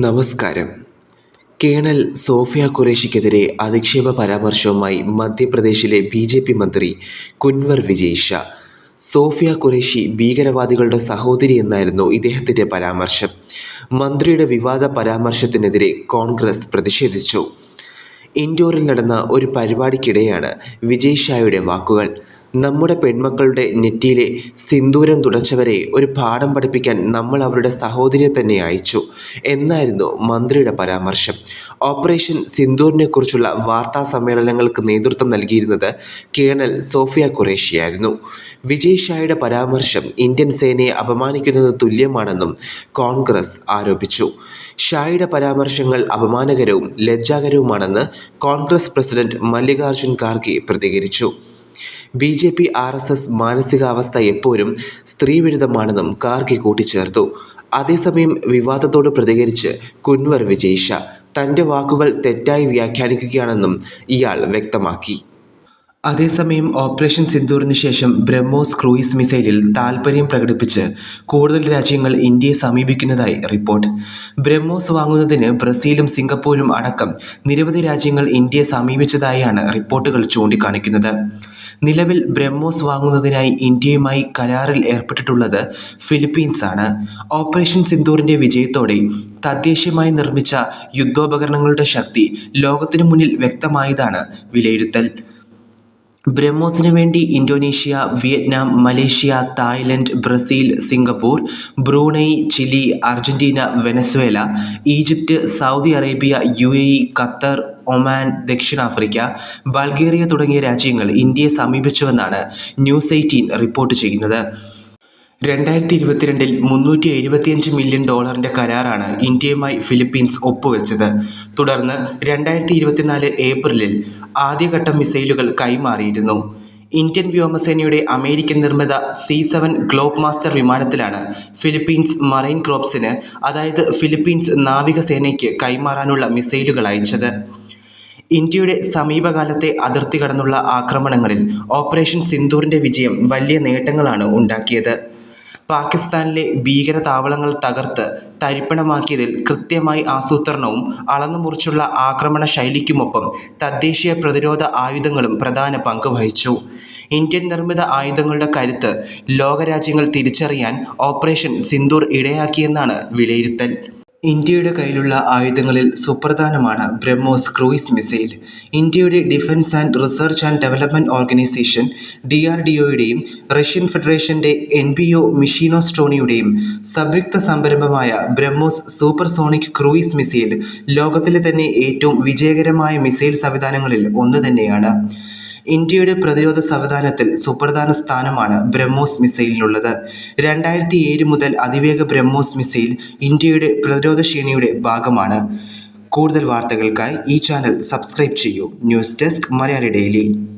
നമസ്കാരം. Colonel Sophia ഖുറേഷിക്കെതിരെ അധിക്ഷേപ പരാമർശവുമായി മധ്യപ്രദേശിലെ B J P മന്ത്രി കുൻവർ വിജയ് ഷാ സോഫിയ ഖുറേഷി ഭീകരവാദികളുടെ സഹോദരി എന്നായിരുന്നു ഇദ്ദേഹത്തിന്റെ പരാമർശം. മന്ത്രിയുടെ വിവാദ പരാമർശത്തിനെതിരെ കോൺഗ്രസ് പ്രതിഷേധിച്ചു. ഇൻഡോറിൽ നടന്ന ഒരു പരിപാടിക്കിടെയാണ് വിജയ് ഷായുടെ വാക്കുകൾ. നമ്മുടെ പെൺമക്കളുടെ നെറ്റിയിലെ സിന്ദൂരം തുടച്ചവരെ ഒരു പാഠം പഠിപ്പിക്കാൻ നമ്മൾ അവരുടെ സഹോദരിയെ തന്നെ അയച്ചു. എന്നായിരുന്നു മന്ത്രിയുടെ പരാമർശം. ഓപ്പറേഷൻ സിന്ദൂറിനെക്കുറിച്ചുള്ള വാർത്താ സമ്മേളനങ്ങൾക്ക് നേതൃത്വം നൽകിയിരുന്നത് കേണൽ സോഫിയ ഖുറേഷിയായിരുന്നു. വിജയ് ഷായുടെ പരാമർശം ഇന്ത്യൻ സേനയെ അപമാനിക്കുന്നത് തുല്യമാണെന്നും കോൺഗ്രസ് ആരോപിച്ചു. ഷായുടെ പരാമർശങ്ങൾ അപമാനകരവും ലജ്ജാകരവുമാണെന്ന് കോൺഗ്രസ് പ്രസിഡന്റ് മല്ലികാർജുൻ ഖാർഗെ പ്രതികരിച്ചു. B J P R S S മാനസികാവസ്ഥ എപ്പോഴും സ്ത്രീവിരുദ്ധമാണെന്നും ഖാർഗെ കൂട്ടിച്ചേർത്തു. അതേസമയം വിവാദത്തോട് പ്രതികരിച്ച് കുൻവർ വിജയ് തന്റെ വാക്കുകൾ തെറ്റായി വ്യാഖ്യാനിക്കുകയാണെന്നും ഇയാൾ വ്യക്തമാക്കി. അതേസമയം ഓപ്പറേഷൻ സിന്ദൂറിന് ശേഷം ബ്രഹ്മോസ് ക്രൂയിസ് മിസൈലിൽ താൽപ്പര്യം പ്രകടിപ്പിച്ച് കൂടുതൽ രാജ്യങ്ങൾ ഇന്ത്യയെ സമീപിക്കുന്നതായി റിപ്പോർട്ട്. ബ്രഹ്മോസ് വാങ്ങുന്നതിന് ബ്രസീലും സിംഗപ്പൂരും അടക്കം നിരവധി രാജ്യങ്ങൾ ഇന്ത്യയെ സമീപിച്ചതായാണ് റിപ്പോർട്ടുകൾ ചൂണ്ടിക്കാണിക്കുന്നത്. നിലവിൽ ബ്രഹ്മോസ് വാങ്ങുന്നതിനായി ഇന്ത്യയുമായി കരാറിൽ ഏർപ്പെട്ടിട്ടുള്ളത് ഫിലിപ്പീൻസാണ്. ഓപ്പറേഷൻ സിന്ദൂറിന്റെ വിജയത്തോടെ തദ്ദേശീയമായി നിർമ്മിച്ച യുദ്ധോപകരണങ്ങളുടെ ശക്തി ലോകത്തിനു മുന്നിൽ വ്യക്തമായതാണ് വിലയിരുത്തൽ. ബ്രഹ്മോസിന് വേണ്ടി Indonesia Vietnam Malaysia Thailand Brazil Singapore Brunei Chile Argentina Venezuela Egypt Saudi Arabia U A E Qatar Oman ദക്ഷിണാഫ്രിക്ക ബൾഗേറിയ തുടങ്ങിയ രാജ്യങ്ങൾ ഇന്ത്യയെ സമീപിച്ചുവെന്നാണ് ന്യൂസ് എയ്റ്റീൻ റിപ്പോർട്ട് ചെയ്യുന്നത്. രണ്ടായിരത്തി ഇരുപത്തിരണ്ടിൽ മുന്നൂറ്റി എഴുപത്തിയഞ്ച് മില്യൺ ഡോളറിന്റെ കരാറാണ് ഇന്ത്യയുമായി ഫിലിപ്പീൻസ് ഒപ്പുവെച്ചത്. തുടർന്ന് രണ്ടായിരത്തി ഇരുപത്തിനാല് ഏപ്രിലിൽ ആദ്യഘട്ട മിസൈലുകൾ കൈമാറിയിരുന്നു. ഇന്ത്യൻ വ്യോമസേനയുടെ അമേരിക്കൻ നിർമ്മിത സി സെവൻ ഗ്ലോബ് മാസ്റ്റർ വിമാനത്തിലാണ് ഫിലിപ്പീൻസ് മറൈൻ ക്രോപ്സിന് അതായത് ഫിലിപ്പീൻസ് നാവികസേനയ്ക്ക് കൈമാറാനുള്ള മിസൈലുകൾ അയച്ചത്. ഇന്ത്യയുടെ സമീപകാലത്തെ അതിർത്തി കടന്നുള്ള ആക്രമണങ്ങളിൽ ഓപ്പറേഷൻ സിന്ദൂറിന്റെ വിജയം വലിയ നേട്ടങ്ങളാണ് ഉണ്ടാക്കിയത്. പാകിസ്ഥാനിലെ ഭീകര താവളങ്ങൾ തകർത്ത് തരിപ്പണമാക്കിയതിൽ കൃത്യമായി ആസൂത്രണവും അളന്നുമുറിച്ചുള്ള ആക്രമണ ശൈലിക്കുമൊപ്പം തദ്ദേശീയ പ്രതിരോധ ആയുധങ്ങളും പ്രധാന പങ്ക് വഹിച്ചു. ഇന്ത്യൻ നിർമ്മിത ആയുധങ്ങളുടെ കരുത്ത് ലോകരാജ്യങ്ങൾ തിരിച്ചറിയാൻ ഓപ്പറേഷൻ സിന്ദൂർ ഇടയാക്കിയെന്നാണ് വിലയിരുത്തൽ. ഇന്ത്യയുടെ കയ്യിലുള്ള ആയുധങ്ങളിൽ സുപ്രധാനമാണ് ബ്രഹ്മോസ് ക്രൂയിസ് മിസൈൽ. ഇന്ത്യയുടെ Defence and Research and Development Organisation D R D ഒയുടെയും Russian ഫെഡറേഷന്റെ എൻ ബി ഒ മിഷീനോസ്ട്രോണിയുടെയും സംയുക്ത സംരംഭമായ ബ്രഹ്മോസ് സൂപ്പർസോണിക് ക്രൂയിസ് മിസൈൽ ലോകത്തിലെ തന്നെ ഏറ്റവും വിജയകരമായ മിസൈൽ സംവിധാനങ്ങളിൽ ഒന്ന് തന്നെയാണ്. ഇന്ത്യയുടെ പ്രതിരോധ സംവിധാനത്തിൽ സുപ്രധാന സ്ഥാനമാണ് ബ്രഹ്മോസ് മിസൈലിനുള്ളത്. രണ്ടായിരത്തി ഏഴ് മുതൽ അതിവേഗ ബ്രഹ്മോസ് മിസൈൽ ഇന്ത്യയുടെ പ്രതിരോധ ശ്രേണിയുടെ ഭാഗമാണ്. കൂടുതൽ വാർത്തകൾക്കായി ഈ ചാനൽ സബ്സ്ക്രൈബ് ചെയ്യൂ. News Desk Malayali Daily.